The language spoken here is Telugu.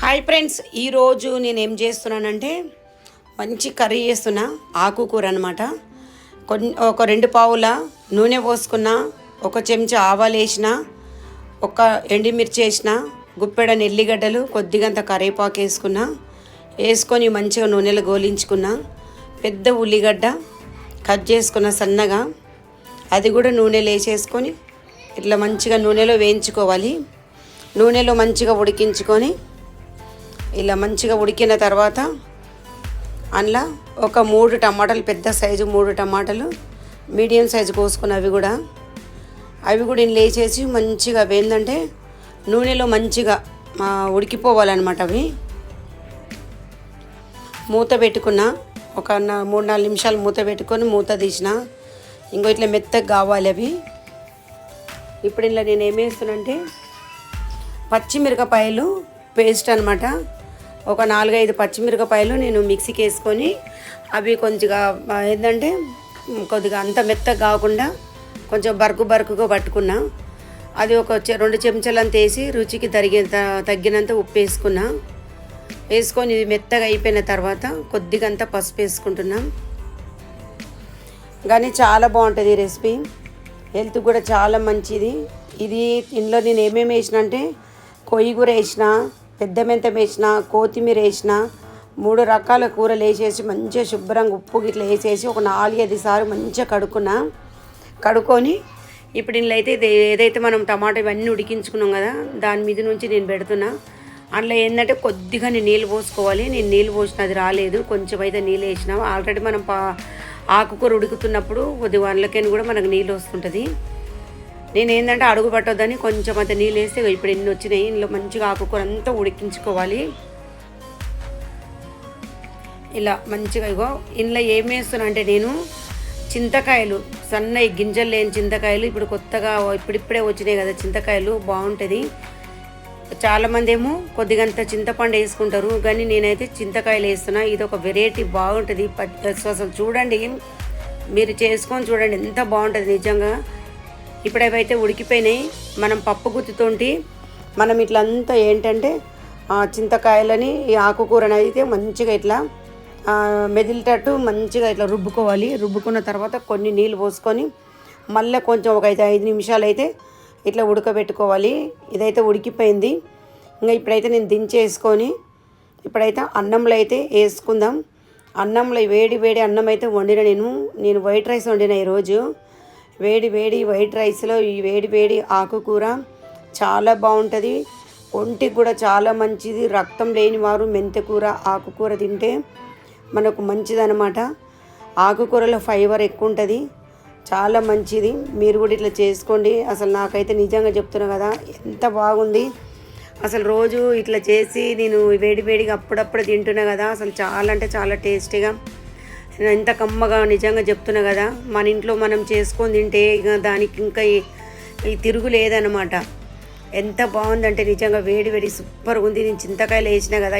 హాయ్ ఫ్రెండ్స్ ఈరోజు నేను ఏం చేస్తున్నానంటే మంచి కర్రీ చేస్తున్నా ఆకుకూర అనమాట కొన్ని ఒక రెండు పావుల నూనె పోసుకున్న ఒక చెంచా ఆవాలు వేసిన ఒక ఎండిమిర్చి వేసిన గుప్పెడ నెల్లిగడ్డలు కొద్దిగంత కరివేపాకు వేసుకున్నా వేసుకొని మంచిగా నూనెలో గోలించుకున్నా పెద్ద ఉల్లిగడ్డ కట్ చేసుకున్న సన్నగా అది కూడా నూనెలో వేసేసుకొని ఇట్లా మంచిగా నూనెలో వేయించుకోవాలి. నూనెలో మంచిగా ఉడికించుకొని ఇలా మంచిగా ఉడికిన తర్వాత అందులో ఒక మూడు టమాటాలు పెద్ద సైజు మూడు టమాటాలు మీడియం సైజు కోసుకుని అవి కూడా. అవి కూడా నేను లేచేసి మంచిగా అవి ఏంటంటే నూనెలో మంచిగా ఉడికిపోవాలన్నమాట అవి. మూత పెట్టుకున్న ఒక మూడు నాలుగు నిమిషాలు మూత పెట్టుకొని మూత తీసిన. ఇంకో ఇట్లా మెత్తగా కావాలి అవి. ఇప్పుడు ఇలా నేను ఏమేస్తున్నానంటే పచ్చిమిరపకాయలు పేస్ట్ అనమాట ఒక నాలుగైదు పచ్చిమిరపకాయలు నేను మిక్సీకి వేసుకొని అవి కొంచెంగా ఏంటంటే కొద్దిగా అంత మెత్తగా కాకుండా కొంచెం బరుకు బరుకుగా పట్టుకున్నా. అది ఒక చె- రెండు చెంచాలు అంత వేసి రుచికి తరిగే త- తగ్గినంత ఉప్పు వేసుకున్నా. వేసుకొని ఇది మెత్తగా అయిపోయిన తర్వాత కొద్దిగా అంతా పసుపు వేసుకుంటున్నాం. కానీ చాలా బాగుంటుంది ఈ రెసిపీ. హెల్త్ కూడా చాలా మంచిది. ఇది ఇందులో నేను ఏమేమి వేసిన అంటే కొయ్యి కూర వేసిన పెద్ద మెంతం వేసిన కొత్తిమీర వేసిన మూడు రకాల కూరలు వేసేసి మంచిగా శుభ్రంగా ఉప్పు గిట్ల వేసేసి ఒక నాలుగైదు సార్లు మంచిగా కడుక్కున్నా. కడుక్కొని ఇప్పుడు ఇందులో అయితే ఏదైతే మనం టమాటా ఇవన్నీ ఉడికించుకున్నాం కదా దాని మీద నుంచి నేను పెడుతున్నా. అందులో ఏంటంటే కొద్దిగా నేను నీళ్ళు పోసుకోవాలి. నేను నీళ్ళు పోసిన అది రాలేదు. కొంచెం అయితే నీళ్ళు వేసినా. ఆల్రెడీ మనం పా ఆకుకూర ఉడుకుతున్నప్పుడు కొద్ది వాళ్ళకైనా కూడా మనకు నీళ్ళు వస్తుంటుంది. నేను ఏంటంటే అడుగు పట్టొద్దని కొంచెం అంత నీళ్ళు వేస్తే ఇగో ఇప్పుడు ఎన్ని వచ్చినాయి ఇందులో మంచిగా ఆకుకూర అంతా ఉడికించుకోవాలి. ఇలా మంచిగా ఇగో ఇందులో ఏం వేస్తున్నా అంటే నేను చింతకాయలు సన్నయి గింజలు లేని చింతకాయలు ఇప్పుడు కొత్తగా ఇప్పుడిప్పుడే వచ్చినాయి కదా చింతకాయలు బాగుంటుంది. చాలామంది ఏమో కొద్దిగంత చింతపండు వేసుకుంటారు కానీ నేనైతే చింతకాయలు వేస్తున్నా. ఇది ఒక వెరైటీ బాగుంటుంది అసలు చూడండి మీరు చేసుకొని చూడండి ఎంత బాగుంటుంది నిజంగా. ఇప్పుడు అవైతే ఉడికిపోయినాయి మనం పప్పు గుత్తితోటి మనం ఇట్లా అంతా ఏంటంటే చింతకాయలని ఈ ఆకుకూరని అయితే మంచిగా ఇట్లా మెదిలిటట్టు మెదిలేటట్టు మంచిగా ఇట్లా రుబ్బుకోవాలి. రుబ్బుకున్న తర్వాత కొన్ని నీళ్ళు పోసుకొని మళ్ళీ కొంచెం ఒక ఐదు ఐదు నిమిషాలు అయితే ఇట్లా ఉడకబెట్టుకోవాలి. ఇదైతే ఉడికిపోయింది. ఇంకా ఇప్పుడైతే నేను దించేసుకొని ఇప్పుడైతే అన్నంలో అయితే వేసుకుందాం. అన్నంలో వేడి వేడి అన్నం అయితే వండిన నేను. నేను వైట్ రైస్ వండిన ఈరోజు. వేడి వేడి వైట్ రైస్లో ఈ వేడి వేడి ఆకుకూర చాలా బాగుంటుంది. ఒంటికి కూడా చాలా మంచిది. రక్తం లేని వారు మెంతకూర ఆకుకూర తింటే మనకు మంచిదన్నమాట. ఆకుకూరలో ఫైబర్ ఎక్కువ ఉంటుంది చాలా మంచిది. మీరు కూడా ఇట్లా చేసుకోండి. అసలు నాకైతే నిజంగా చెప్తున్నా కదా ఎంత బాగుంది. అసలు రోజు ఇట్లా చేసి నేను వేడి వేడిగా అప్పుడప్పుడు తింటున్నా కదా అసలు చాలా అంటే చాలా టేస్టీగా ఎంత కమ్మగా నిజంగా చెప్తున్నా కదా మన ఇంట్లో మనం చేసుకొని తింటే ఇక దానికి ఇంకా ఈ- తిరుగు లేదనమాట ఎంత బాగుందంటే నిజంగా వేడి వేడి సూపర్ ఉంది. నేను చింతకాయలు వేసిన కదా